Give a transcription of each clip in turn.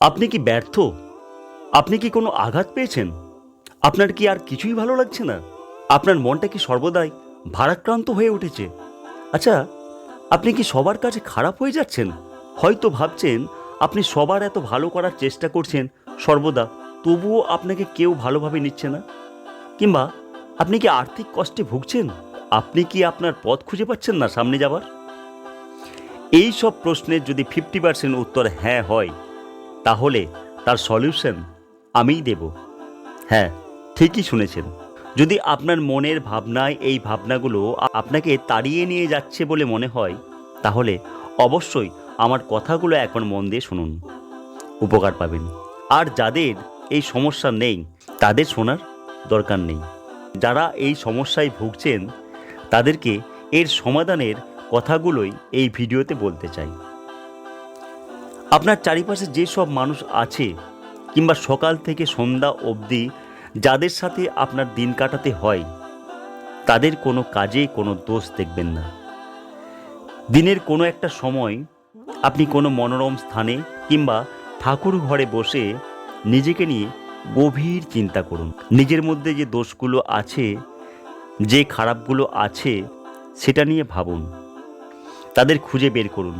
আপনি কি ব্যর্থ? আপনি কি কোনো আঘাত পেয়েছেন? আপনার কি আর কিছুই ভালো লাগছে না? আপনার মনটা কি সর্বদাই ভারাক্রান্ত হয়ে উঠেছে? আচ্ছা আপনি কি সবার কাছে খারাপ হয়ে যাচ্ছেন? হয়তো ভাবছেন, আপনি সবার এত ভালো করার চেষ্টা করছেন, সর্বদা তবুও আপনাকে কেউ ভালোভাবে নিচ্ছে না? কিংবা আপনি কি আর্থিক কষ্টে ভুগছেন? আপনি কি আপনার পথ খুঁজে পাচ্ছেন না সামনে যাবার? এই সব প্রশ্নের যদি ফিফটি পার্সেন্ট উত্তর হ্যাঁ হয় তাহলে তার সলিউশন আমিই দেব। হ্যাঁ ঠিকই শুনেছেন। যদি আপনার মনের ভাবনায় এই ভাবনাগুলো আপনাকে তাড়িয়ে নিয়ে যাচ্ছে বলে মনে হয়, তাহলে অবশ্যই আমার কথাগুলো এখন মন দিয়ে শুনুন। উপকার পাবেন। আর যাদের এই সমস্যা নেই, তাদের শোনার দরকার নেই। যারা এই সমস্যায় ভুগছেন, তাদেরকে এর সমাধানের কথাগুলোই এই ভিডিওতে বলতে চাই। আপনার চারিপাশে যেসব মানুষ আছে, কিংবা সকাল থেকে সন্ধ্যা অবধি যাদের সাথে আপনার দিন কাটাতে হয়, তাদের কোনো কাজে কোনো দোষ দেখবেন না। দিনের কোনো একটা সময় আপনি কোনো মনোরম স্থানে কিংবা ঠাকুর ঘরে বসে নিজেকে নিয়ে গভীর চিন্তা করুন। নিজের মধ্যে যে দোষগুলো আছে, যে খারাপগুলো আছে, সেটা নিয়ে ভাবুন। তাদের খুঁজে বের করুন।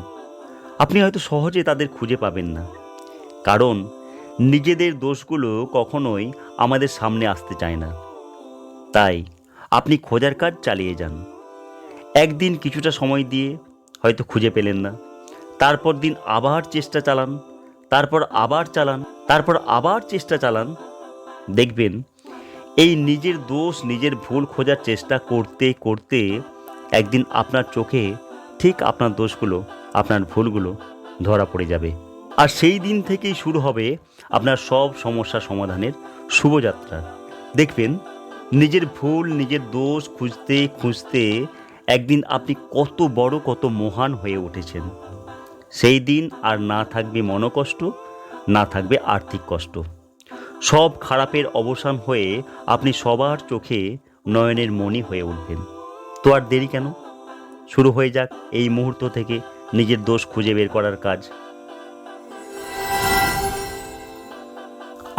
আপনি হয়তো সহজে তাদের খুঁজে পাবেন না। কারণ নিজেদের দোষগুলো কখনোই আমাদের সামনে আসতে চায় না। তাই আপনি খোঁজার কাজ চালিয়ে যান। একদিন কিছুটা সময় দিয়ে হয়তো খুঁজে পেলেন না। তারপর দিন আবার চেষ্টা চালান, তারপর আবার চালান, তারপর আবার চেষ্টা চালান। দেখবেন এই নিজের দোষ, নিজের ভুল খোঁজার চেষ্টা করতে করতে একদিন আপনার চোখে ঠিক আপনার দোষগুলো আপনার ভুলগুলো ধরা পড়ে যাবে। আর সেই দিন থেকেই শুরু হবে আপনার সব সমস্যা সমাধানের শুভযাত্রা। দেখবেন, নিজের ভুল, নিজের দোষ খুঁজতে খুঁজতে একদিন আপনি কত বড়, কত মহান হয়ে উঠেছেন। সেই দিন আর না থাকবে মনোকষ্ট, না থাকবে আর্থিক কষ্ট। সব খারাপের অবসান হয়ে আপনি সবার চোখে নয়নের মণি হয়ে উঠবেন। তো আর দেরি কেন? শুরু হয়ে যাক এই মুহূর্ত থেকে নিজের দোষ খুঁজে বের করার কাজ।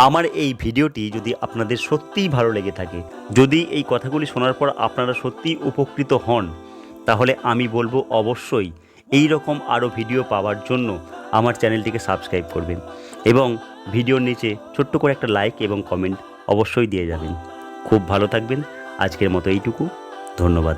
আমার এই ভিডিওটি যদি আপনাদের সত্যিই ভালো লেগে থাকে, যদি এই কথাগুলি শোনার পর আপনারা সত্যিই উপকৃত হন, তাহলে আমি বলব অবশ্যই এই রকম আরও ভিডিও পাওয়ার জন্য আমার চ্যানেলটিকে সাবস্ক্রাইব করবেন এবং ভিডিওর নিচে ছোট্ট করে একটা লাইক এবং কমেন্ট অবশ্যই দিয়ে যাবেন। খুব ভালো থাকবেন। আজকের মতো এইটুকু। ধন্যবাদ।